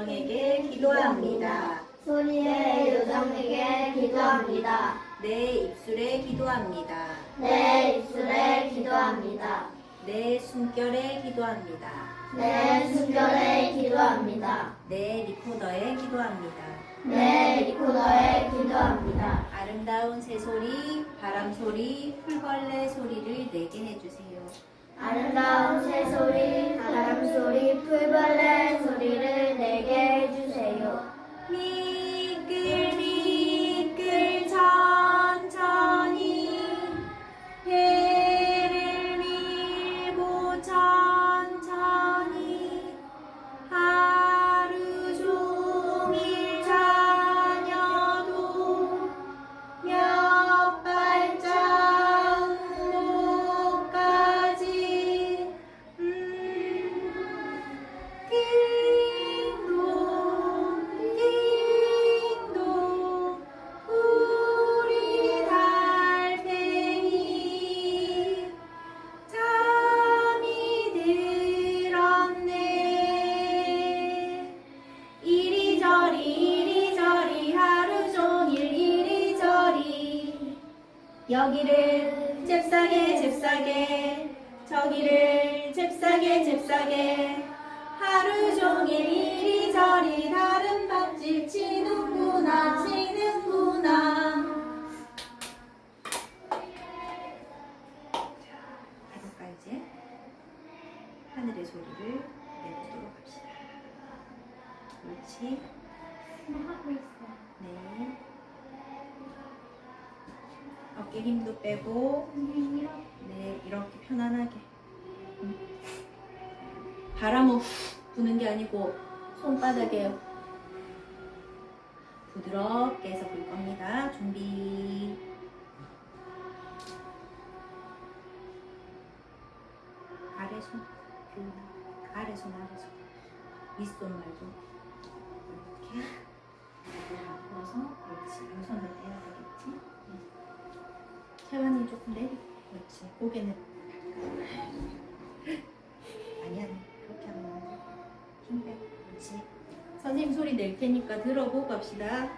요정에게 기도합니다. 소리의 요정에게 기도합니다. 내 입술에 기도합니다. 내 입술에 기도합니다. 내 숨결에 기도합니다. 내 숨결에 기도합니다. 내 리코더에 기도합니다. 내 리코더에 기도합니다. 아름다운 새소리, 바람소리, 풀벌레 소리를 내게 해주세요. 아름다운 새소리, 바람 여기를 잽싸게 잽싸게 저기를 잽싸게 잽싸게. 하루 종일 이리저리 다른 밥집 치는구나 치는구나. 해볼까 이제 하늘의 소리를 내보도록 합시다. 그렇지 하고 있어. 네 어깨 힘도 빼고 네, 이렇게 편안하게. 후 부는 게 아니고 손바닥에 부드럽게 해서 불 겁니다. 준비. 아래손, 그 아래손, 아래손. 윗손 말고 이렇게 앞으로서 세환이 조금 내리. 그렇지. 고개는 아니야. 그렇게 하면 안 돼. 힘 빼고. 그렇지. 선생님 소리 낼 테니까 들어보고 갑시다.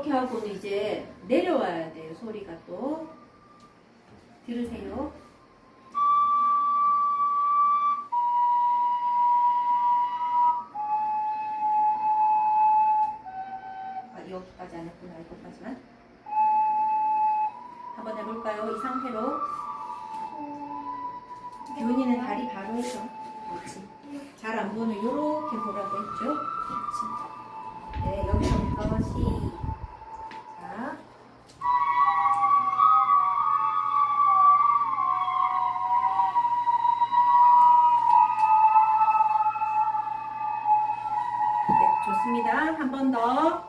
그렇게 하고는 이제 내려와야 돼요 소리가 또. 들으세요. 아 여기까지 안 했구나 이것까지만. 한번 해볼까요? 이 상태로. 규은이는 다리 바로 해서. 그렇지. 잘 안 보는 요렇게 보라고 했죠? 그렇지. 네 여기서부터 시작 네 좋습니다 한 번 더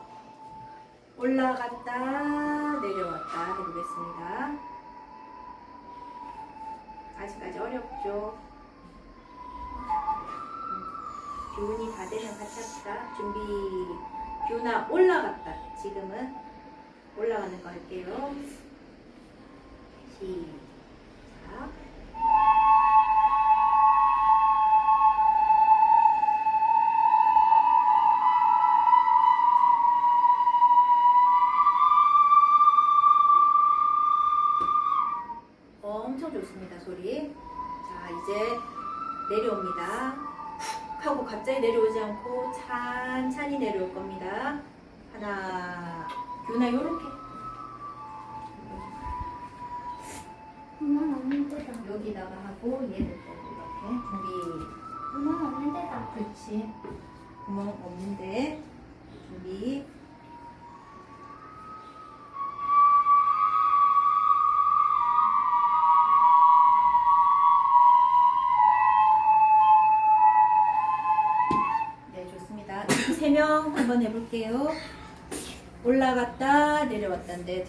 올라갔다 내려왔다 해보겠습니다. 아직까지 어렵죠? 균이 다 되면 합시다. 준비. 균아 올라갔다. 지금은 올라가는 거 할게요. 시작. 내려옵니다 훅 하고 갑자기 내려오지 않고 찬찬히 내려올 겁니다 하나 유나 요렇게 엄마 없는 데다. 여기다가 하고 얘를 또 이렇게 준비 엄마 없는 데다. 그렇지. 구멍 없는데. 준비. 명 한번 해볼게요. 올라갔다 내려왔다인데